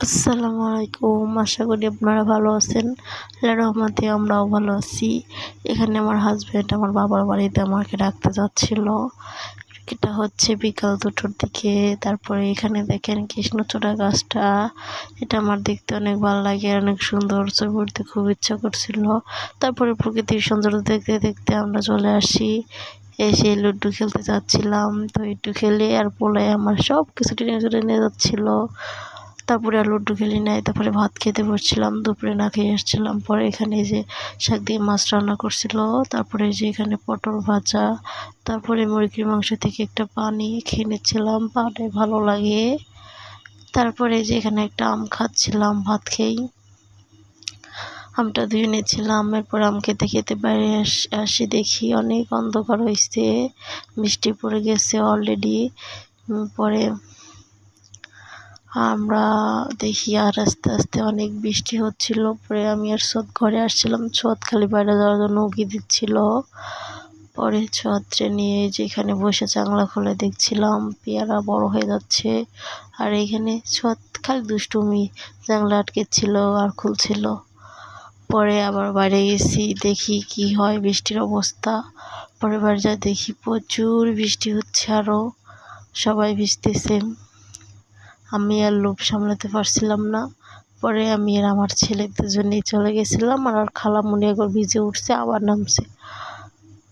আসসালামু আলাইকুম। আশা করি আপনারা ভালো আছেন। আল্লাহর রহমতে আমরাও ভালো আছি। এখানে আমার হাজব্যান্ড আমার বাবার বাড়িতে আমাকে ডাকতে যাচ্ছিল। এটা হচ্ছে বিকাল দুটোর দিকে। তারপরে এখানে দেখেন কৃষ্ণচূড়া গাছটা। এটা আমার দেখতে অনেক ভালো লাগে, অনেক সুন্দর। ছবি উঠতে খুব ইচ্ছা করছিল। তারপরে প্রকৃতির সৌন্দর্য দেখতে দেখতে আমরা চলে আসি। এসে লুডু খেলতে যাচ্ছিলাম। তো একটু খেলে আর বলে আমার সব কিছু টেনে টেনে যাচ্ছিল। তারপরে আর লুডো খেলি নাই, তারপরে ভাত খেতে বসছিলাম, দুপুরে না খেয়ে এসেছিলাম পরে এখানে যে শাক দিয়ে মাছ রান্না করছিল, তারপরে যে এখানে পটল ভাজা, তারপরে মুরগির মাংস থেকে একটা পানি খেয়ে নিচ্ছিলাম পানি ভালো লাগে। তারপরে যে এখানে একটা আম খাচ্ছিলাম, ভাত খেয়েই। আমটা ধুয়ে নিয়েছিলাম, এরপর আম খেতে খেতে বাইরে আসি দেখি অনেক অন্ধকার হয়েছে বৃষ্টি পড়ে গেছে অলরেডি পরে আমরা দেখি আর আস্তে আস্তে অনেক বৃষ্টি হচ্ছিল, পরে আমি আর সৎ ঘরে আসছিলাম। ছত খালি বাইরে যাওয়ার জন্য উকি দিচ্ছিল। পরে ছত্রে নিয়ে যেখানে বসে চাংলা খুলে দেখছিলাম, পেয়ারা বড় হয়ে যাচ্ছে। আর এখানে ছত খালি দুষ্টুমি জাংলা আটকেছিল আর খুলছিল। পরে আবার বাইরে গেছি দেখি কি হয় বৃষ্টির অবস্থা। পরে বাড়ি যা দেখি প্রচুর বৃষ্টি হচ্ছে আরও সবাই ভিজতেছে। আমি আর লোভ সামলাতে পারছিলাম না। পরে আমি আর আমার ছেলে দুজনেই চলে গেছিলাম আর আর খালামুনি একবার ভিজে উঠছে, আবার নামছে।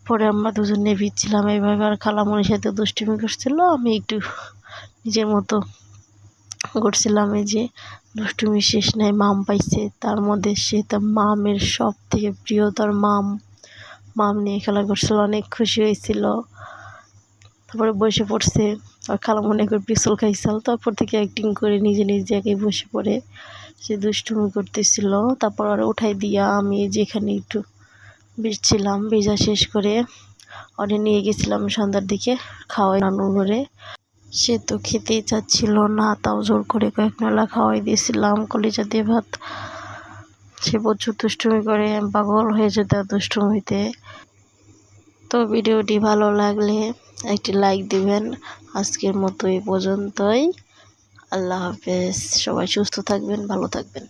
পরে আমরা দুজনে ভিজছিলাম। এইভাবে আর খালামুনির সাথে দুষ্টুমি করছিল। আমি একটু নিজের মতো করছিলাম এই যে দুষ্টুমি শেষ নাই, মাম পাইছে। তার মধ্যে সে তার মামের সব থেকে প্রিয় তার মাম। মাম নিয়ে খেলা করছিল, অনেক খুশি হয়েছিল। তারপরে বসে পড়ছে। আর খালা মনে করে পিছল খাইছিল। তারপর থেকে অ্যাক্টিং করে নিজে নিজে জায়গায় বসে পড়ে। সে দুষ্টুমি করতেছিল। তারপর আর উঠাই দিয়া আমি যেখানে একটু বেজছিলাম বেজা শেষ করে অনে নিয়ে গেছিলাম সন্ধ্যার দিকে খাওয়াই নানুর ঘরে। সে তো খেতেই চাচ্ছিল না। তাও জোর করে কয়েক মেলা খাওয়াই দিয়েছিলাম। কলিজা দিয়ে ভাত। সে প্রচুর দুষ্টুমি করে। পাগল হয়ে যেত দুষ্টুমিতে। তো ভিডিওটি ভালো লাগলে একটি লাইক দিবেন। আজকের মতো এই পর্যন্তই। আল্লাহ হাফেজ। সবাই সুস্থ থাকবেন ভালো থাকবেন।